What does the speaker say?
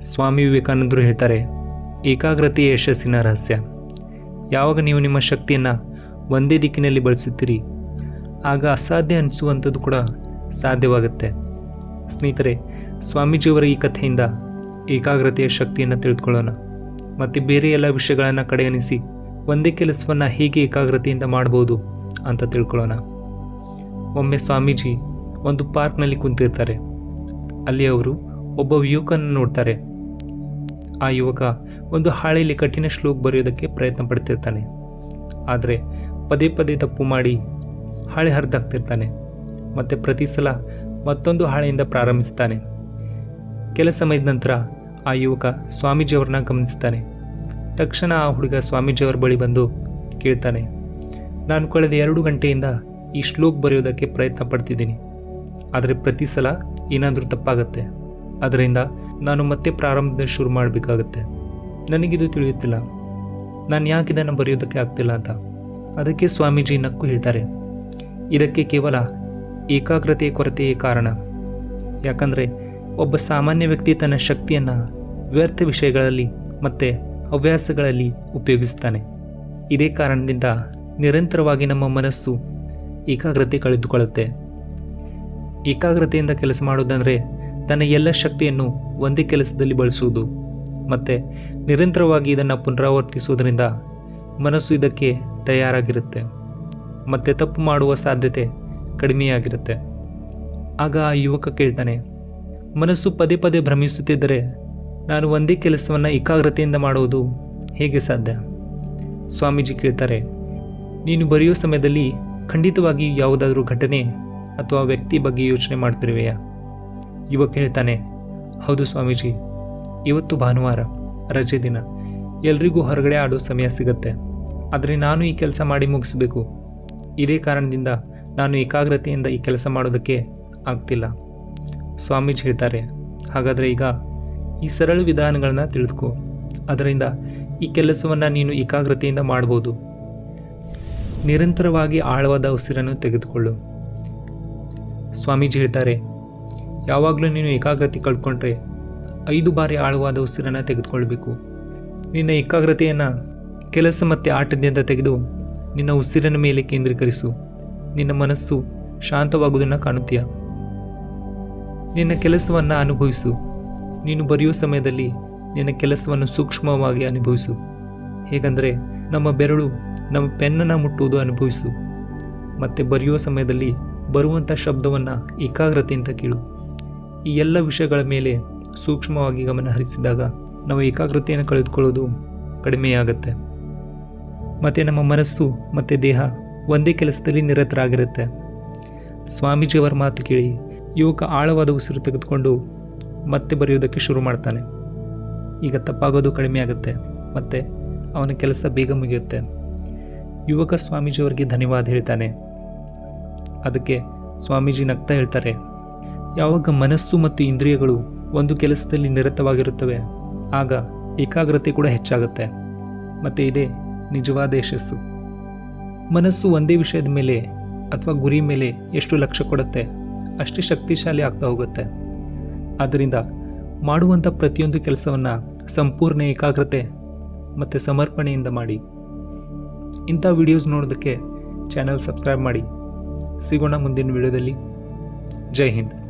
ಸ್ವಾಮಿ ವಿವೇಕಾನಂದರು ಹೇಳ್ತಾರೆ, ಏಕಾಗ್ರತೆ ಯಶಸ್ಸಿನ ರಹಸ್ಯ. ಯಾವಾಗ ನೀವು ನಿಮ್ಮ ಶಕ್ತಿಯನ್ನು ಒಂದೇ ದಿಕ್ಕಿನಲ್ಲಿ ಬಳಸುತ್ತೀರಿ, ಆಗ ಅಸಾಧ್ಯ ಅನಿಸುವಂಥದ್ದು ಕೂಡ ಸಾಧ್ಯವಾಗುತ್ತೆ. ಸ್ನೇಹಿತರೆ, ಸ್ವಾಮೀಜಿಯವರ ಈ ಕಥೆಯಿಂದ ಏಕಾಗ್ರತೆಯ ಶಕ್ತಿಯನ್ನು ತಿಳಿದುಕೊಳ್ಳೋಣ. ಮತ್ತು ಬೇರೆ ಎಲ್ಲ ವಿಷಯಗಳನ್ನು ಕಡೆಗಣಿಸಿ ಒಂದೇ ಕೆಲಸವನ್ನು ಹೇಗೆ ಏಕಾಗ್ರತೆಯಿಂದ ಮಾಡ್ಬೋದು ಅಂತ ತಿಳ್ಕೊಳ್ಳೋಣ. ಒಮ್ಮೆ ಸ್ವಾಮೀಜಿ ಒಂದು ಪಾರ್ಕ್ನಲ್ಲಿ ಕುಂತಿರ್ತಾರೆ. ಅಲ್ಲಿ ಅವರು ಒಬ್ಬ ಯುವಕನನ್ನು ನೋಡ್ತಾರೆ. ಆ ಯುವಕ ಒಂದು ಹಾಳೆಯಲ್ಲಿ ಕಠಿಣ ಶ್ಲೋಕ್ ಬರೆಯೋದಕ್ಕೆ ಪ್ರಯತ್ನ ಪಡ್ತಿರ್ತಾನೆ. ಆದರೆ ಪದೇ ಪದೇ ತಪ್ಪು ಮಾಡಿ ಹಾಳೆ ಹರಿದಾಗ್ತಿರ್ತಾನೆ ಮತ್ತು ಪ್ರತಿ ಸಲ ಮತ್ತೊಂದು ಹಾಳೆಯಿಂದ ಪ್ರಾರಂಭಿಸ್ತಾನೆ. ಕೆಲ ಸಮಯದ ನಂತರ ಆ ಯುವಕ ಸ್ವಾಮೀಜಿಯವ್ರನ್ನ ಗಮನಿಸ್ತಾನೆ. ತಕ್ಷಣ ಆ ಹುಡುಗ ಸ್ವಾಮೀಜಿಯವರ ಬಳಿ ಬಂದು ಕೇಳ್ತಾನೆ, ನಾನು ಕಳೆದ ಎರಡು ಗಂಟೆಯಿಂದ ಈ ಶ್ಲೋಕ್ ಬರೆಯೋದಕ್ಕೆ ಪ್ರಯತ್ನ ಪಡ್ತಿದ್ದೀನಿ. ಆದರೆ ಪ್ರತಿ ಸಲ ಏನಾದರೂ ತಪ್ಪಾಗತ್ತೆ. ಅದರಿಂದ ನಾನು ಮತ್ತೆ ಪ್ರಾರಂಭದಲ್ಲಿ ಶುರು ಮಾಡಬೇಕಾಗತ್ತೆ. ನನಗಿದು ತಿಳಿಯುತ್ತಿಲ್ಲ. ನಾನು ಯಾಕೆ ಇದನ್ನು ಬರೆಯೋದಕ್ಕೆ ಆಗ್ತಿಲ್ಲ ಅಂತ. ಅದಕ್ಕೆ ಸ್ವಾಮೀಜಿ ನಕ್ಕು ಹೇಳ್ತಾರೆ. ಇದಕ್ಕೆ ಕೇವಲ ಏಕಾಗ್ರತೆಯ ಕೊರತೆಯೇ ಕಾರಣ. ಯಾಕಂದರೆ ಒಬ್ಬ ಸಾಮಾನ್ಯ ವ್ಯಕ್ತಿ ತನ್ನ ಶಕ್ತಿಯನ್ನು ವ್ಯರ್ಥ ವಿಷಯಗಳಲ್ಲಿ ಮತ್ತು ಹವ್ಯಾಸಗಳಲ್ಲಿ ಉಪಯೋಗಿಸ್ತಾನೆ. ಇದೇ ಕಾರಣದಿಂದ ನಿರಂತರವಾಗಿ ನಮ್ಮ ಮನಸ್ಸು ಏಕಾಗ್ರತೆ ಕಳೆದುಕೊಳ್ಳುತ್ತೆ. ಏಕಾಗ್ರತೆಯಿಂದ ಕೆಲಸ ಮಾಡೋದಂದರೆ ತನ್ನ ಎಲ್ಲ ಶಕ್ತಿಯನ್ನು ಒಂದೇ ಕೆಲಸದಲ್ಲಿ ಬಳಸುವುದು. ಮತ್ತು ನಿರಂತರವಾಗಿ ಇದನ್ನು ಪುನರಾವರ್ತಿಸುವುದರಿಂದ ಮನಸ್ಸು ಇದಕ್ಕೆ ತಯಾರಾಗಿರುತ್ತೆ. ಮತ್ತು ತಪ್ಪು ಮಾಡುವ ಸಾಧ್ಯತೆ ಕಡಿಮೆಯಾಗಿರುತ್ತೆ. ಆಗ ಆ ಯುವಕ ಕೇಳ್ತಾನೆ, ಮನಸ್ಸು ಪದೇ ಪದೇ ಭ್ರಮಿಸುತ್ತಿದ್ದರೆ ನಾನು ಒಂದೇ ಕೆಲಸವನ್ನು ಏಕಾಗ್ರತೆಯಿಂದ ಮಾಡುವುದು ಹೇಗೆ ಸಾಧ್ಯ? ಸ್ವಾಮೀಜಿ ಕೇಳ್ತಾರೆ, ನೀನು ಬರೆಯೋ ಸಮಯದಲ್ಲಿ ಖಂಡಿತವಾಗಿ ಯಾವುದಾದ್ರೂ ಘಟನೆ ಅಥವಾ ವ್ಯಕ್ತಿ ಬಗ್ಗೆ ಯೋಚನೆ ಮಾಡ್ತಿರುವೆಯಾ? ಯುವಕ ಹೇಳ್ತಾನೆ ಹೌದು ಸ್ವಾಮೀಜಿ, ಇವತ್ತು ಭಾನುವಾರ, ರಜೆ ದಿನ. ಎಲ್ರಿಗೂ ಹೊರಗಡೆ ಆಡೋ ಸಮಯ ಸಿಗತ್ತೆ. ಆದರೆ ನಾನು ಈ ಕೆಲಸ ಮಾಡಿ ಮುಗಿಸ್ಬೇಕು. ಇದೇ ಕಾರಣದಿಂದ ನಾನು ಏಕಾಗ್ರತೆಯಿಂದ ಈ ಕೆಲಸ ಮಾಡೋದಕ್ಕೆ ಆಗ್ತಿಲ್ಲ. ಸ್ವಾಮೀಜಿ ಹೇಳ್ತಾರೆ, ಹಾಗಾದರೆ ಈಗ ಈ ಸರಳ ವಿಧಾನಗಳನ್ನ ತಿಳಿದುಕೋ ಅದರಿಂದ ಈ ಕೆಲಸವನ್ನು ನೀನು ಏಕಾಗ್ರತೆಯಿಂದ ಮಾಡ್ಬೋದು. ನಿರಂತರವಾಗಿ ಆಳವಾದ ಉಸಿರನ್ನು ತೆಗೆದುಕೊಳ್ಳು. ಸ್ವಾಮೀಜಿ ಹೇಳ್ತಾರೆ ಯಾವಾಗಲೂ ನೀನು ಏಕಾಗ್ರತೆ ಕಳ್ಕೊಂಡ್ರೆ ಐದು ಬಾರಿ ಆಳವಾದ ಉಸಿರನ್ನು ತೆಗೆದುಕೊಳ್ಬೇಕು. ನಿನ್ನ ಏಕಾಗ್ರತೆಯನ್ನು ಕೆಲಸ ಮತ್ತು ಆಟದಿಂದ ತೆಗೆದು ನಿನ್ನ ಉಸಿರಿನ ಮೇಲೆ ಕೇಂದ್ರೀಕರಿಸು. ನಿನ್ನ ಮನಸ್ಸು ಶಾಂತವಾಗುವುದನ್ನು ಕಾಣುತ್ತೀಯ. ನಿನ್ನ ಕೆಲಸವನ್ನು ಅನುಭವಿಸು. ನೀನು ಬರೆಯುವ ಸಮಯದಲ್ಲಿ ನಿನ್ನ ಕೆಲಸವನ್ನು ಸೂಕ್ಷ್ಮವಾಗಿ ಅನುಭವಿಸು. ಹೇಗೆಂದರೆ ನಮ್ಮ ಬೆರಳು ನಮ್ಮ ಪೆನ್ನನ್ನು ಮುಟ್ಟುವುದು ಅನುಭವಿಸು. ಮತ್ತು ಬರೆಯುವ ಸಮಯದಲ್ಲಿ ಬರುವಂಥ ಶಬ್ದವನ್ನು ಏಕಾಗ್ರತೆಯಿಂದ ಕೇಳು. ಈ ಎಲ್ಲ ವಿಷಯಗಳ ಮೇಲೆ ಸೂಕ್ಷ್ಮವಾಗಿ ಗಮನ ಹರಿಸಿದಾಗ ನಾವು ಏಕಾಗ್ರತೆಯನ್ನು ಕಳೆದುಕೊಳ್ಳೋದು ಕಡಿಮೆಯಾಗತ್ತೆ. ಮತ್ತು ನಮ್ಮ ಮನಸ್ಸು ಮತ್ತು ದೇಹ ಒಂದೇ ಕೆಲಸದಲ್ಲಿ ನಿರತರಾಗಿರುತ್ತೆ. ಸ್ವಾಮೀಜಿಯವರ ಮಾತು ಕೇಳಿ ಯುವಕ ಆಳವಾದ ಉಸಿರು ತೆಗೆದುಕೊಂಡು ಮತ್ತೆ ಬರೆಯೋದಕ್ಕೆ ಶುರು ಮಾಡ್ತಾನೆ. ಈಗ ತಪ್ಪಾಗೋದು ಕಡಿಮೆ ಆಗುತ್ತೆ ಮತ್ತು ಅವನ ಕೆಲಸ ಬೇಗ ಮುಗಿಯುತ್ತೆ. ಯುವಕ ಸ್ವಾಮೀಜಿಯವರಿಗೆ ಧನ್ಯವಾದ ಹೇಳ್ತಾನೆ. ಅದಕ್ಕೆ ಸ್ವಾಮೀಜಿ ನಗ್ತಾ ಹೇಳ್ತಾರೆ. ಯಾವಾಗ ಮನಸ್ಸು ಮತ್ತು ಇಂದ್ರಿಯಗಳು ಒಂದು ಕೆಲಸದಲ್ಲಿ ನಿರತವಾಗಿರುತ್ತವೆ, ಆಗ ಏಕಾಗ್ರತೆ ಕೂಡ ಹೆಚ್ಚಾಗುತ್ತೆ. ಮತ್ತು ಇದೇ ನಿಜವಾದ ಯಶಸ್ಸು. ಮನಸ್ಸು ಒಂದೇ ವಿಷಯದ ಮೇಲೆ ಅಥವಾ ಗುರಿ ಮೇಲೆ ಎಷ್ಟು ಲಕ್ಷ್ಯ ಕೊಡುತ್ತೆ, ಅಷ್ಟೇ ಶಕ್ತಿಶಾಲಿ ಆಗ್ತಾ ಹೋಗುತ್ತೆ. ಆದ್ದರಿಂದ ಮಾಡುವಂಥ ಪ್ರತಿಯೊಂದು ಕೆಲಸವನ್ನು ಸಂಪೂರ್ಣ ಏಕಾಗ್ರತೆ ಮತ್ತು ಸಮರ್ಪಣೆಯಿಂದ ಮಾಡಿ. ಇಂಥ ವಿಡಿಯೋಸ್ ನೋಡೋದಕ್ಕೆ ಚಾನಲ್ ಸಬ್ಸ್ಕ್ರೈಬ್ ಮಾಡಿ. ಸಿಗೋಣ ಮುಂದಿನ ವಿಡಿಯೋದಲ್ಲಿ. ಜೈ ಹಿಂದ್.